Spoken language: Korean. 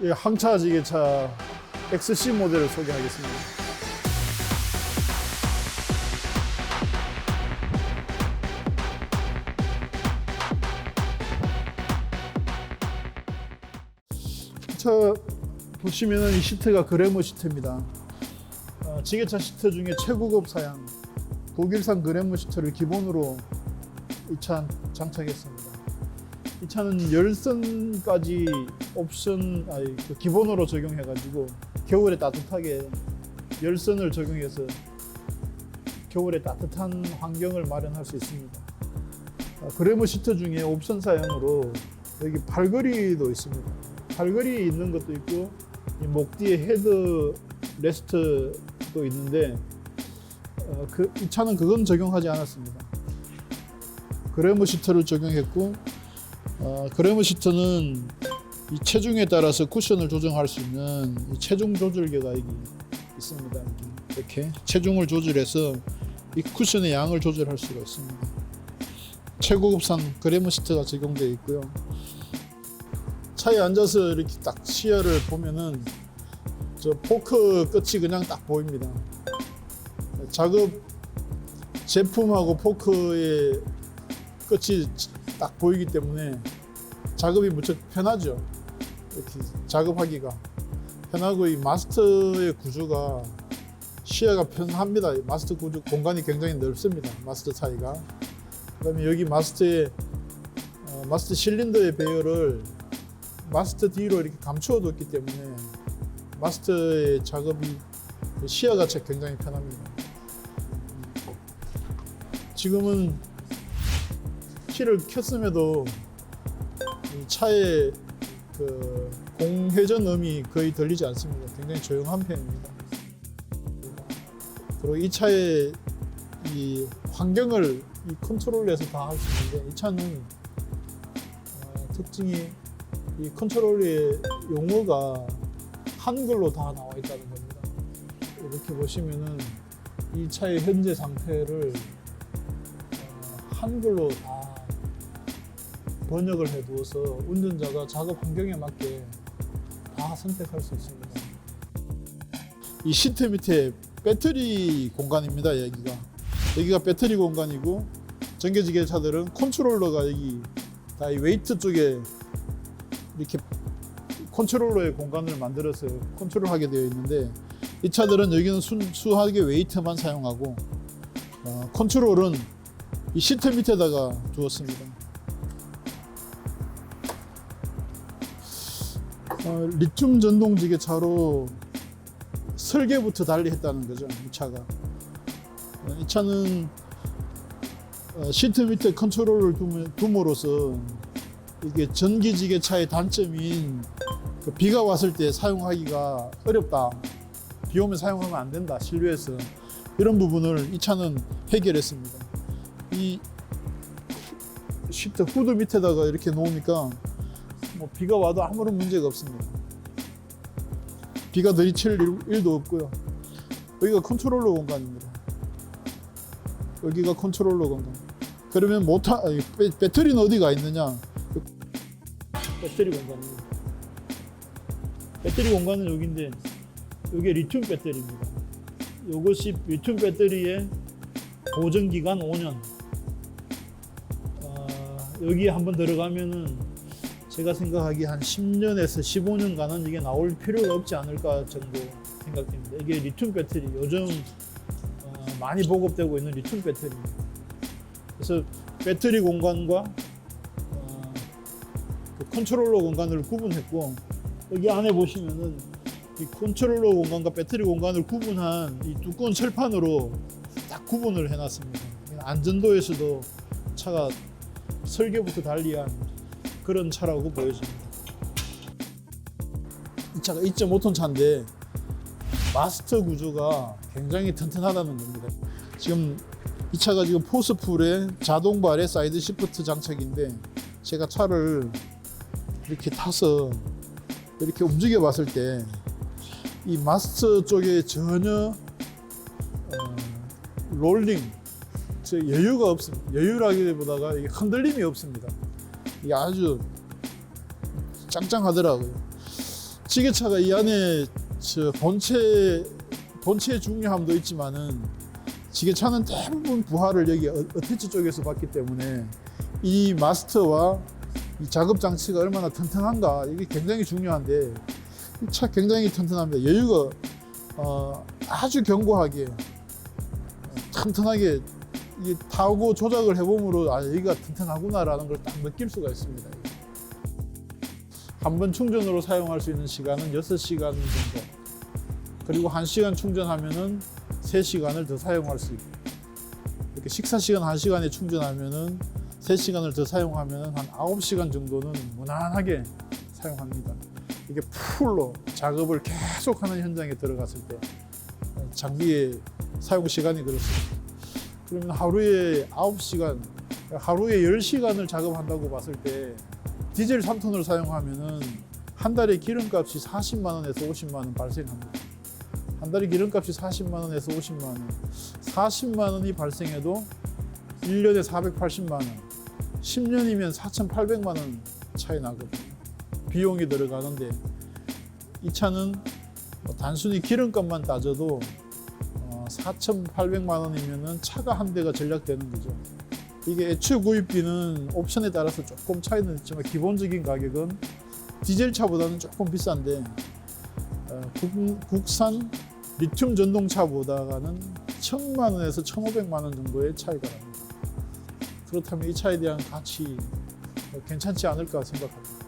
이 항차 지게차 XC 모델을 소개하겠습니다. 차 보시면은 이 시트가 그래머 시트입니다. 어, 지게차 시트 중에 최고급 사양 독일산 그래머 시트를 기본으로 이 차 장착했습니다. 이 차는 열선까지 옵션 아니 그 기본으로 적용해가지고 겨울에 따뜻하게 열선을 적용해서 겨울에 따뜻한 환경을 마련할 수 있습니다. 아, 그래머 시트 중에 옵션 사양으로 여기 팔걸이도 있습니다. 팔걸이 있는 것도 있고 이목 뒤에 헤드 레스트도 있는데 어, 그, 이 차는 그건 적용하지 않았습니다. 그래머 시트를 적용했고 어, 그래머 시트는 이 체중에 따라서 쿠션을 조정할 수 있는 이 체중 조절기가 여기 있습니다. 이렇게 체중을 조절해서 이 쿠션의 양을 조절할 수가 있습니다. 최고급산 그래머 시트가 적용되어 있고요. 차에 앉아서 이렇게 딱 시야를 보면은 저 포크 끝이 그냥 딱 보입니다. 작업 제품하고 포크의 끝이 딱 보이기 때문에 작업이 무척 편하죠. 이렇게 작업하기가 편하고 이 마스터의 구조가 시야가 편합니다. 이 마스터 구조 공간이 굉장히 넓습니다. 마스터 차이가. 그다음에 여기 마스터의 어, 마스터 실린더의 배열을 마스터 뒤로 이렇게 감추어 뒀기 때문에 마스터의 작업이 시야가 굉장히 편합니다. 지금은 키를 켰음에도 이 차의 그 공회전음이 거의 들리지 않습니다. 굉장히 조용한 편입니다. 그리고 이 차의 이 환경을 이 컨트롤에서 다 할 수 있는데 이 차는 어, 특징이 이 컨트롤의 용어가 한글로 다 나와 있다는 겁니다. 이렇게 보시면은 이 차의 현재 상태를 어, 한글로 다 번역을 해 두어서 운전자가 작업 환경에 맞게 다 선택할 수 있습니다. 이 시트 밑에 배터리 공간입니다. 여기가 여기가 배터리 공간이고 전기지게 차들은 컨트롤러가 여기 다 이 웨이트 쪽에 이렇게 컨트롤러의 공간을 만들어서 컨트롤하게 되어 있는데 이 차들은 여기는 순수하게 웨이트만 사용하고 어, 컨트롤은 이 시트 밑에다가 두었습니다. 어, 리튬 전동 지게 차로 설계부터 달리 했다는 거죠. 이 차가. 어, 이 차는 어, 시트 밑에 컨트롤을 둠으로써 이게 전기 지게차의 단점인 그 비가 왔을 때 사용하기가 어렵다. 비 오면 사용하면 안 된다. 실외에서 이런 부분을 이 차는 해결했습니다. 이 시트 후드 밑에다가 이렇게 놓으니까 뭐 비가 와도 아무런 문제가 없습니다. 비가 일- 일도 없고요. 여기가 컨트롤러 공간입니다. 여기가 컨트롤러 공간. 그러면 모터 배, 배터리는 어디가 있느냐? 배터리 공간입니다. 배터리 공간은 여기인데 이게 리튬 배터리입니다. 이것이 리튬 배터리의 보존 기간 5년. 아, 여기 한번 들어가면은 제가 생각하기에 한 10년에서 15년간은 이게 나올 필요가 없지 않을까 정도 생각됩니다. 이게 리튬 배터리 요즘 어, 많이 보급되고 있는 리튬 배터리입니다. 그래서 배터리 공간과 어, 그 컨트롤러 공간을 구분했고 여기 안에 보시면은 이 컨트롤러 공간과 배터리 공간을 구분한 이 두꺼운 철판으로 딱 구분을 해놨습니다. 안전도에서도 차가 설계부터 달리한 그런 차라고 보여집니다. 이 차가 2.5톤 차인데 마스터 구조가 굉장히 튼튼하다는 겁니다. 지금 이 차가 지금 포스풀에 자동 발의 사이드 시프트 장착인데 제가 차를 이렇게 타서 이렇게 움직여 봤을 때 이 마스터 쪽에 전혀 어, 롤링 저 여유가 없습니다. 여유라기보다가 흔들림이 없습니다. 이게 아주 짱짱하더라고요. 지게차가 이 안에 저 본체 본체의 중요함도 있지만은 지게차는 대부분 부하를 여기 어- 어태치 쪽에서 받기 때문에 이 마스터와 이 작업 장치가 얼마나 튼튼한가 이게 굉장히 중요한데 이 차 굉장히 튼튼합니다. 여유가 어, 아주 견고하게 어, 튼튼하게 이 타고 조작을 해봄으로 아 여기가 튼튼하구나라는 걸 딱 느낄 수가 있습니다. 한 번 충전으로 사용할 수 있는 시간은 6시간 정도. 그리고 1시간 충전하면은 3시간을 더 사용할 수 있고. 이렇게 식사 시간 1시간에 충전하면은 3시간을 더 사용하면은 한 9시간 정도는 무난하게 사용합니다. 이게 풀로 작업을 계속하는 현장에 들어갔을 때 장비의 사용 시간이 그렇습니다. 그러면 하루에 9시간, 하루에 10시간을 작업한다고 봤을 때 디젤 3톤을 사용하면은 한 달에 기름값이 40만 원에서 50만 원 발생합니다. 한 달에 기름값이 40만 원에서 50만 원. 40만 원이 발생해도 1년에 480만 원. 10년이면 4,800만 원 차이 나거든요. 비용이 들어가는데 이 차는 뭐 단순히 기름값만 따져도 어, 4,800만 원이면은 차가 한 대가 전략되는 거죠. 이게 애초 구입비는 옵션에 따라서 조금 차이는 있지만 기본적인 가격은 디젤 차보다는 조금 비싼데 어, 국, 국산 리튬 전동차보다는 1,000만 원에서 1,500만 원 정도의 차이가 납니다. 그렇다면 이 차에 대한 가치 어, 괜찮지 않을까 생각합니다.